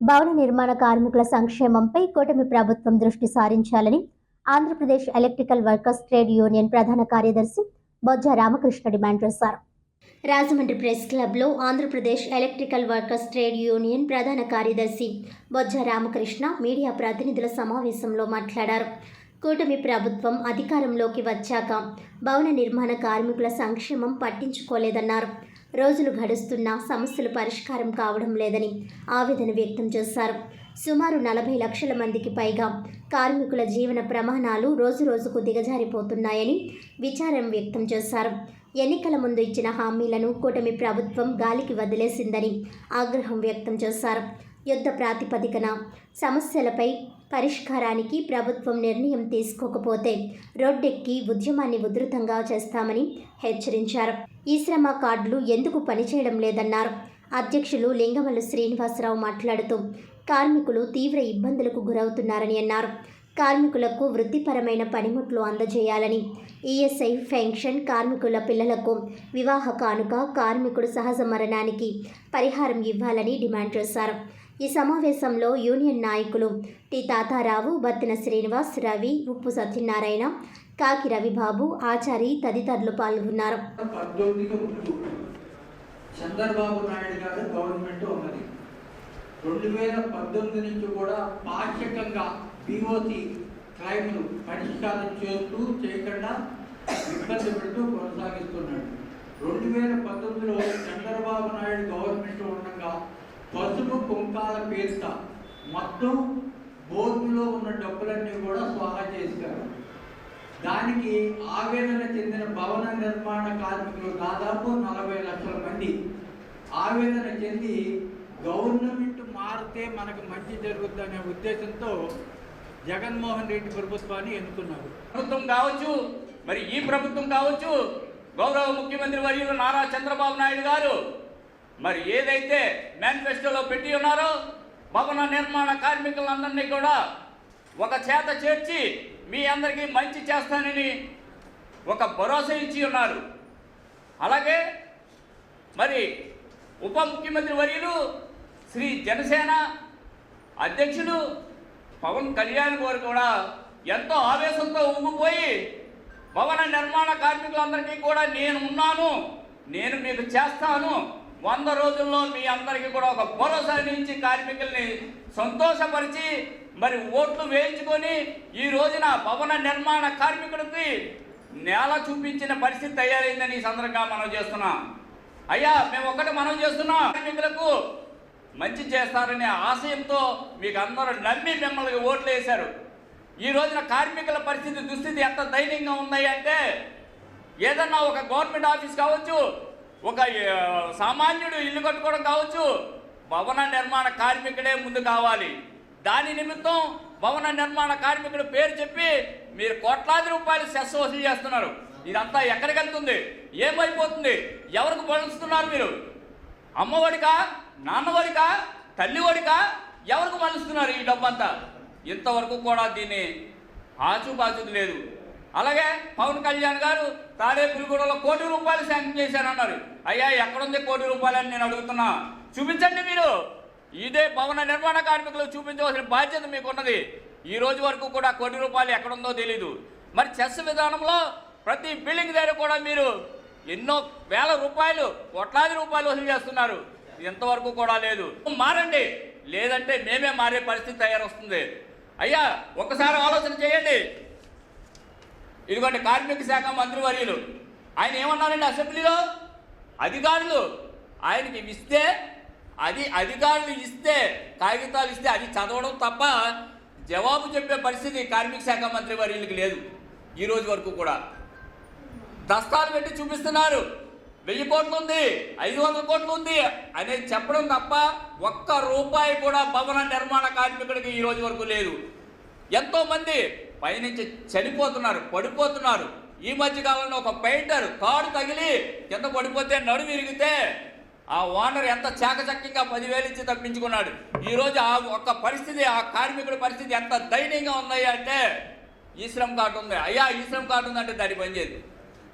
భవన నిర్మాణ కార్మికుల సంక్షేమంపై కూటమి ప్రభుత్వం దృష్టి సారించాలని Andhra Pradesh electrical workers trade union ప్రధాన కార్యదర్శి బొజ్జ రామకృష్ణ డిమాండ్ చేశారు. రాజమండ్రి ప్రెస్ క్లబ్లో Andhra Pradesh electrical workers trade union ప్రధాన కార్యదర్శి బొజ్జ రామకృష్ణ మీడియా ప్రతినిధుల సమావేశంలో మాట్లాడారు. కూటమి ప్రభుత్వం అధికారంలోకి వచ్చాక భవన నిర్మాణ కార్మికుల సంక్షేమం పట్టించుకోలేదన్నారు. రోజులు గడుస్తున్నా సమస్యలు పరిష్కారం కావడం లేదని ఆవేదన వ్యక్తం చేశారు. సుమారు నలభై లక్షల మందికి పైగా కార్మికుల జీవన ప్రమాణాలు రోజు రోజుకు దిగజారిపోతున్నాయని విచారం వ్యక్తం చేశారు. ఎన్నికల ముందు ఇచ్చిన హామీలను కూటమి ప్రభుత్వం గాలికి వదిలేసిందని ఆగ్రహం వ్యక్తం చేశారు. యుద్ధ ప్రాతిపదికన సమస్యలపై పరిష్కారానికి ప్రభుత్వం నిర్ణయం తీసుకోకపోతే రోడ్డెక్కి ఉద్యమాన్ని ఉధృతంగా చేస్తామని హెచ్చరించారు. ఈ శ్రమ కార్డులు ఎందుకు పనిచేయడం లేదన్నారు. అధ్యక్షులు లింగమల్లు శ్రీనివాసరావు మాట్లాడుతూ కార్మికులు తీవ్ర ఇబ్బందులకు గురవుతున్నారని అన్నారు. కార్మికులకు వృత్తిపరమైన పనిముట్లు అందజేయాలని ఈఎస్ఐ పెన్షన్ కార్మికుల పిల్లలకు వివాహ కానుక కార్మికుడు సహజ మరణానికి పరిహారం ఇవ్వాలని డిమాండ్ చేశారు. ఈ సమావేశంలో యూనియన్ నాయకులు టి. తాతారావు బత్తిన శ్రీనివాస్ రవి ఉప్పు సత్యనారాయణ కాకి రవిబాబు ఆచారి తదితరులు పాల్గొన్నారు. చంద్రబాబు నాయుడు గారు గవర్నమెంట్ ఉన్నది. రెండు వేల పద్దెనిమిది నుంచి కూడా పాక్షికంగా బీఓసి క్రైమ్ను పరిష్కారం చేస్తూ చేయకుండా ఇబ్బంది పెడుతూ కొనసాగిస్తున్నాడు. రెండు వేల పంతొమ్మిదిలో చంద్రబాబు నాయుడు గవర్నమెంట్ ఉండగా పసుపు కుంకాల పేరుత మొత్తం బోర్డులో ఉన్న డబ్బులన్నీ కూడా స్వాహా చేశారు. దానికి ఆవేదన చెందిన భవన నిర్మాణ కార్మికులు దాదాపు నలభై లక్షల మంది. ఆవేదన చెంది గవర్నమెంట్ మారితే మనకు మంచి జరుగుద్దనే ఉద్దేశంతో జగన్మోహన్ రెడ్డి ప్రభుత్వాన్ని ఎన్నుకున్నారు. ప్రభుత్వం కావచ్చు మరి ఈ ప్రభుత్వం కావచ్చు గౌరవ ముఖ్యమంత్రి వర్యులు నారా చంద్రబాబు నాయుడు గారు మరి ఏదైతే మేనిఫెస్టోలో పెట్టి ఉన్నారో భవన నిర్మాణ కార్మికులందరినీ కూడా ఒక చేత చేర్చి మీ అందరికీ మంచి చేస్తానని ఒక భరోసా ఇచ్చి ఉన్నారు. అలాగే మరి ఉప ముఖ్యమంత్రి వర్యులు శ్రీ జనసేన అధ్యక్షులు పవన్ కళ్యాణ్ గారు కూడా ఎంతో ఆవేశంతో ఉంగిపోయి భవన నిర్మాణ కార్మికులందరికీ కూడా నేను ఉన్నాను నేను మీకు చేస్తాను. వంద రోజుల్లో మీ అందరికీ కూడా ఒక భరోసా ఇచ్చి కార్మికుల్ని సంతోషపరిచి మరి ఓట్లు వేయించుకొని ఈ రోజున భవన నిర్మాణ కార్మికుడికి నేల చూపించిన పరిస్థితి తయారైందని ఈ సందర్భంగా మనం చేస్తున్నాం. అయ్యా మేము ఒకటి మనం చేస్తున్నాం. కార్మికులకు మంచి చేస్తారనే ఆశయంతో మీకు అందరూ నమ్మి మిమ్మల్ని ఓట్లు వేశారు. ఈ రోజున కార్మికుల పరిస్థితి దుస్థితి ఎంత దైన్యంగా ఉన్నాయి అంటే ఏదన్నా ఒక గవర్నమెంట్ ఆఫీస్ కావచ్చు ఒక సామాన్యుడు ఇల్లు కట్టుకోవడం కావచ్చు భవన నిర్మాణ కార్మికుడే ముందు కావాలి. దాని నిమిత్తం భవన నిర్మాణ కార్మికుడు పేరు చెప్పి మీరు కోట్లాది రూపాయలు సెస్ వసూలు చేస్తున్నారు. ఇదంతా ఎక్కడికి వెళ్తుంది? ఏమైపోతుంది? ఎవరికి మళ్ళిస్తున్నారు మీరు? అమ్మఒడికా? తల్లి ఒడికా ఎవరికి మలుస్తున్నారు ఈ డబ్బంతా? ఇంతవరకు కూడా దీన్ని ఆచుబాచుది లేదు. అలాగే పవన్ కళ్యాణ్ గారు తాడేపురిగూడలో కోటి రూపాయలు శాంక్షన్ చేశారన్నారు. అయ్యా ఎక్కడుంది కోటి రూపాయలు అని నేను అడుగుతున్నా. చూపించండి మీరు. ఇదే భవన నిర్మాణ కార్మికులు చూపించవలసిన బాధ్యత మీకు ఉన్నది ఈ రోజు వరకు కూడా కోటి రూపాయలు ఎక్కడుందో తెలీదు. మరి చెస్ విధానంలో ప్రతి బిల్డింగ్ దగ్గర కూడా మీరు ఎన్నో వేల రూపాయలు కోట్లాది రూపాయలు వసూలు చేస్తున్నారు. ఇంతవరకు కూడా లేదు. మారండి. లేదంటే మేమే మారే పరిస్థితి తయారొస్తుంది. అయ్యా ఒకసారి ఆలోచన చేయండి. ఇదిగోండి కార్మిక శాఖ మంత్రివర్యులు. ఆయన ఏమన్నారండి అసెంబ్లీలో? అధికారులు ఆయనకి ఇస్తే అది అధికారులు ఇస్తే కాగితాలు ఇస్తే అది చదవడం తప్ప జవాబు చెప్పే పరిస్థితి కార్మిక శాఖ మంత్రి వర్యులకి లేదు. ఈ రోజు వరకు కూడా. దస్తాలు పెట్టి చూపిస్తున్నారు. వెయ్యి కోట్లు ఉంది ఐదు వందల కోట్లు ఉంది అనేది చెప్పడం తప్ప ఒక్క రూపాయి కూడా భవన నిర్మాణ కార్మికుడికి ఈ రోజు వరకు లేదు. ఎంతోమంది పైనుంచి చనిపోతున్నారు పడిపోతున్నారు. ఈ మధ్య కాలంలో ఒక పెయింటర్ కాడు తగిలి కింద పడిపోతే నడుము విరిగితే ఆ ఓనర్ ఎంత చాకచక్యంగా పదివేలు ఇచ్చి తప్పించుకున్నాడు? ఈ రోజు ఆ ఒక్క పరిస్థితి ఆ కార్మికుడి పరిస్థితి ఎంత దయనీయంగా ఉంది అంటే ఈ శ్రమ్ కార్డు ఉంది. అయ్యా ఈ శ్రమ్ కార్డు ఉందంటే దాన్ని పనిచేయదు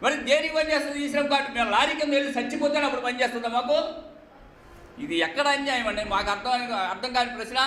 మరి దేనికి పనిచేస్తుంది ఈ శ్రమ్ కార్డు? మేము లారీ కింద వెళ్ళి చచ్చిపోతే అప్పుడు పనిచేస్తుందా మాకు. ఇది ఎక్కడ అన్యాయం అండి? మాకు అర్థం అర్థం కాని ప్రశ్న.